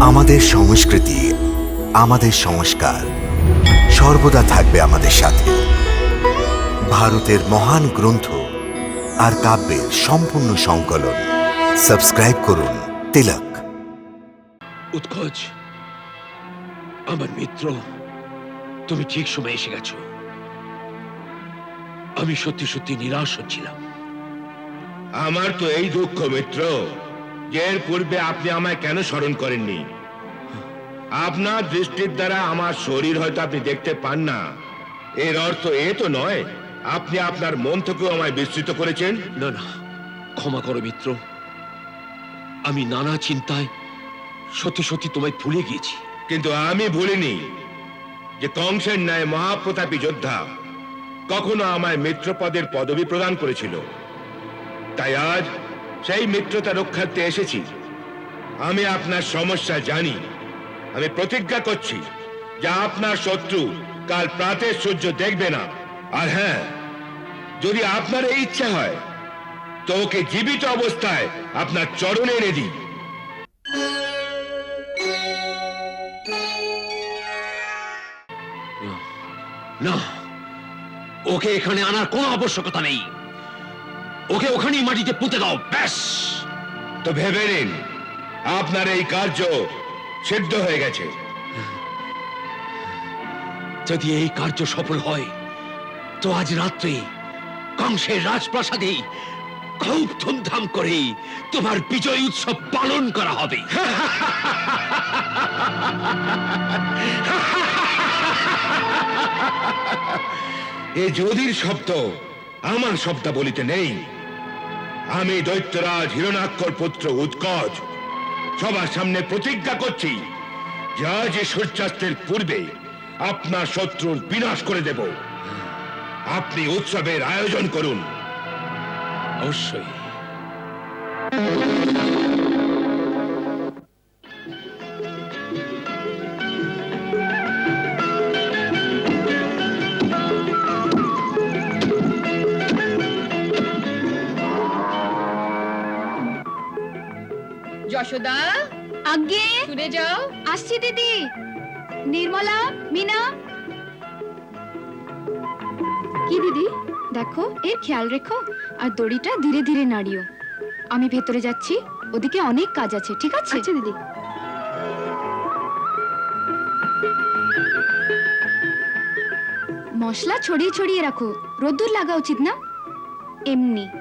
আমাদের সংস্কৃতি আমাদের সংস্কার সর্বদা থাকবে আমাদের সাথে। ভারতের মহান গ্রন্থ আর কাব্যের সম্পূর্ণ সংকলন। সাবস্ক্রাইব করুন তিলক। উৎকোচ আমার মিত্র তুমি ঠিক সময় এসে গেছো। আমি সত্যি সত্যি নিরাশ হচ্ছিলাম। আমার তো এই দুঃখ মিত্র। এর পূর্বে আপনি আমায় কেন স্মরণ করেননি? আপনার দৃষ্টির দ্বারা আমার শরীর হয়তো আপনি দেখতে পান না। এর অর্থ এ তো নয় আপনি আপনার মন থেকেও আমায় বিস্তৃত করেছেন। না না ক্ষমা করো মিত্র। আমি নানা চিন্তায় সত্যি সত্যি তোমায় ভুলে গিয়েছি। কিন্তু আমি ভুলিনি যে কংসের ন্যায় মহাপ্রতাপী যোদ্ধা কখনো আমায় মিত্রপদের পদবি প্রদান করেছিল। তাই আজ সেই মিত্রতা রক্ষার্থে এসেছি। আমি আপনার সমস্যা জানি। আমি প্রতিজ্ঞা করছি যে আপনার শত্রু কাল প্রাতের সূর্য দেখবে না। আর হ্যাঁ যদি আপনার এই ইচ্ছা হয়, তো ওকে জীবিত অবস্থায় আপনার চরণে এনে দিই। না ওকে এখানে আনার কোনো আবশ্যকতা নেই। ওকে ওখানেই মাটিতে পুঁতে দাও ব্যাস। তো ভেবে নিন আপনার এই কার্য সিদ্ধ হয়ে গেছে। যদি এই কার্য সফল হয় তো আজ রাত্রে কংসের রাজপ্রাসাদে খুব ধুমধাম করে তোমার বিজয় উৎসব পালন করা হবে। এ যদির শব্দ আমার শব্দ বলিতে নেই। আমি দৈত্যরাজ হিরণাক্ষর পুত্র উৎকচ সবার সামনে প্রতিজ্ঞা করছি যা যে সূর্যাস্তের পূর্বে আপনার শত্রুর বিনাশ করে দেব, আপনি উৎসবের আয়োজন করুন। অবশ্যই। যশোদা। আগে শুনে যাও। আসছি দিদি। নির্মলা মিনা। কি দিদি? দেখো এর খেয়াল রেখো। আর দড়িটা ধীরে ধীরে নাড়িও। আমি ভেতরে যাচ্ছি ওদিকে অনেক কাজ আছে ঠিক আছে? আচ্ছা দিদি। মশলা ছড়িয়ে ছড়িয়ে রাখো। রোদ্দুর লাগা উচিত না? এমনি।